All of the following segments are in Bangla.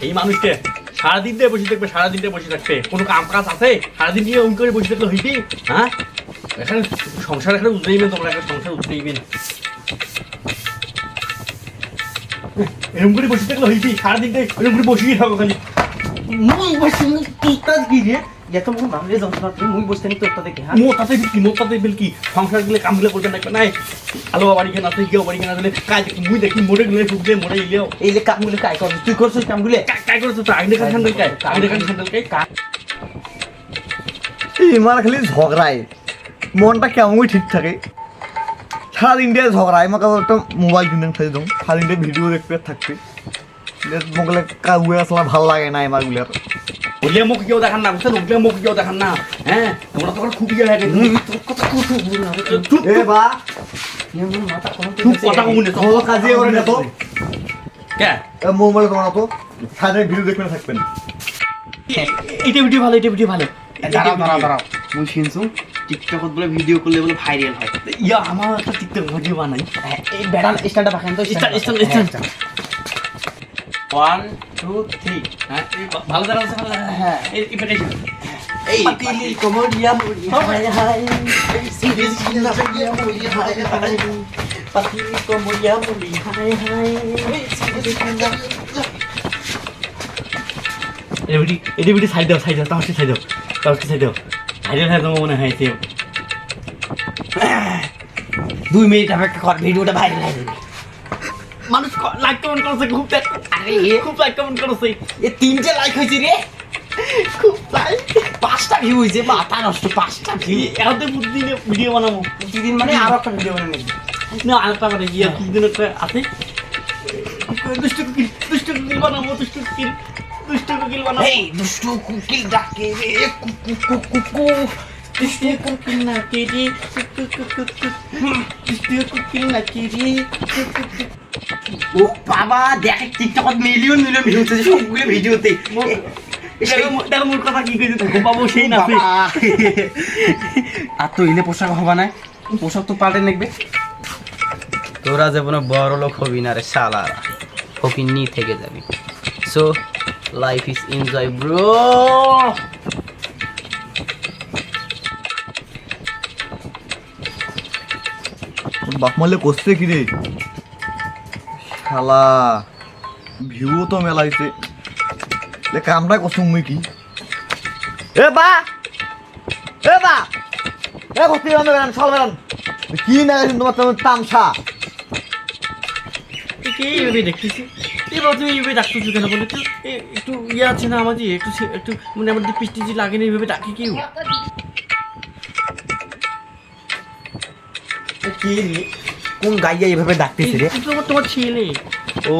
এই মানুষকে সারাদিন দিয়ে বসে থাকবে, সারাদিন দিয়ে বসে থাকবে। কোনো কাম কাজ আছে? সারাদিন দিয়ে অঙ্ক বসে থাকলে হইবি হ্যাঁ? এখানে সংসার এখানে উঠতেইবেন তোমরা একটা সংসার উঠতেইবেন এরকম করে বসে থাকলে হইবি সারাদিন দিয়ে এরকম করে বসেই থাকো খালি। বসে কাজ কি রে? মামলে মুই বসতে নি দেখে হ্যাঁ মোটাতে কি মোটাতে বিল কি? সংসার গেলে কাম গেলে করতে নাই নাই আলো বাড়ি কেনা তুই কেউ বাড়ি কেনা দিলে কাজ মুই দেখি মোড়ে গেলে ঢুক দে মোড়ে ইলেও এই যে কামগুলো কাই কর তুই করছিস কামগুলো? কাজ করছ তো আগে কাজ হ্যান্ডেল কাজ কাজ কাজ এই আমার খালি ঝগড়ায় মনটা কেমনই ঠিক থাকে? সারাদিন দিয়ে ঝগড়ায় আমাকে একটা মোবাইল কিনে খাই দাও। সারাদিন দিয়ে ভিডিও দেখতে থাকতে মোবাইলে কাউয়ে আসলে ভালো লাগে না গুলো উঠলে মুখ কেউ দেখান না বুঝছেন? উঠলে মুখ কেউ দেখান না হ্যাঁ? তোমরা তখন খুব ইয়ে চুপ এ বা। মাথা কোন কাজে না তো। কে? মোবাইল তোমার তো সারাদিন ভিডিও দেখতে থাকবেন। এটা ভিডিও ভালো এটা ভিডিও ভালো। দাঁড়াও দাঁড়াও দাঁড়াও। মুই শুনছু? টিকটকত বলে ভিডিও করলে বলে ভাইরাল হয়। ইয়া আমার একটা টিকটক ভিডিও বানাই। হ্যাঁ, এই বেড়া স্টার্টটা বাখান তো start start start one two three হ্যাঁ এই ভালো দাঁড়াও হ্যাঁ। এই এবারে এই পাতিলি কমরিয়া মুড়ি হায় হায় এই সিরিজ কিনা মুড়িয়া মুড়ি হায় হায় পাতিলি কমরিয়া মুড়ি হায় হায় এই সিরিজ কিনা এটা ভিডিও সাইড দাও সাইড দাও তাহলে সাইড দাও তাহলে সাইড দাও। ভাইরাল হয়ে তোমার মনে হয় সেও দুই মিনিট অপেক্ষা কর ভিডিওটা ভাইরাল হয়ে যাবে। মানুষ লাইক কমেন্ট করছে খুব আরে খুব লাইক কমেন্ট করছে। এ তিনটে লাইক হয়েছে রে। খুব লাইক পাঁচটা ভিউ হয়েছে মাথা নষ্ট পাঁচটা ভিউ ভিডিও বানাবো। প্রতিদিন মানে আরও একটা ভিডিও বানিয়ে নেবে। না আরেকটা মানে ইয়ে কি একটা আছে। দুষ্ট কুকিল দুষ্ট কুকিল বানাবো দুষ্ট কুকিল দুষ্ট কুকিল বানাবো। এই দুষ্টু কুকিল ডাকে রে কুকু কুকু। না না ও বাবা দেখ টিকটকত মিলিয়ন মিলিয়ন ভিউ হচ্ছে সবগুলো ভিডিওতে দেখো মোর কথা কি কইছে বাবু সেই নাচে আর তো ইলে পোশাক হবা না। পোশাক তো পাল্টে নেকবে। তোরা জীবনে বড় লোক হবি না রে শালারা ফকিন্নি থেকে যাবি। So life is enjoy bro বাপ মারলে করছে কি রে শালা, ভিউ তো মেলাইছে লে কামটা করছ মুই কি? এ বা! এ বা! এ ভর্তি বেড়ান বেড়ান বেড়ান কি না তোমার তোমার তামসা? কে এইভাবে দেখতেছি? এবার তুমি এইভাবে ডাকতেছো কেন বলে একটু ইয়ে আছে না আমাদের একটু একটু মানে আমাদের পিস্টি যে লাগে না এইভাবে ডাকি কেউ? কি রে কোন গাইয়া এইভাবে ডাকতেছে রে? তোমার ছেলে ও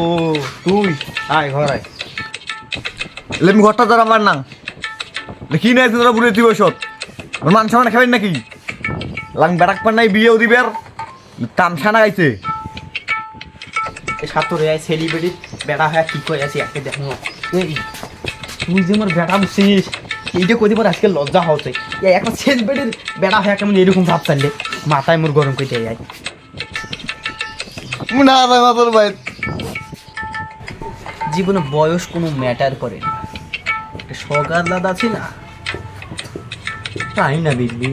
তুই আয় ঘর আয়। এলে আমি ঘরটা তোর আমার না কি না তোরা বুড়ে তুই বসত। মান সামান খাবেন নাকি? লাং বেড়াক পান নাই বিয়েও দিবের তামসা না গাইছে। সাতরে আয় সেলিব্রিটি বেড়া হয়ে কি করে আছে একে দেখো। এই তুই যে আমার বেড়া বুঝছিস এইটা কই দিবার আজকে লজ্জা হচ্ছে একটা সেলিব্রিটির বেড়া হয়ে কেমন এরকম ভাব চাললে মাথায় মোর গরম করে যায় না ভাই মাতর ভাই। জীবনে বয়স কোনো ম্যাটার করে না। সকাল দাদা আছে না তাই না দিদি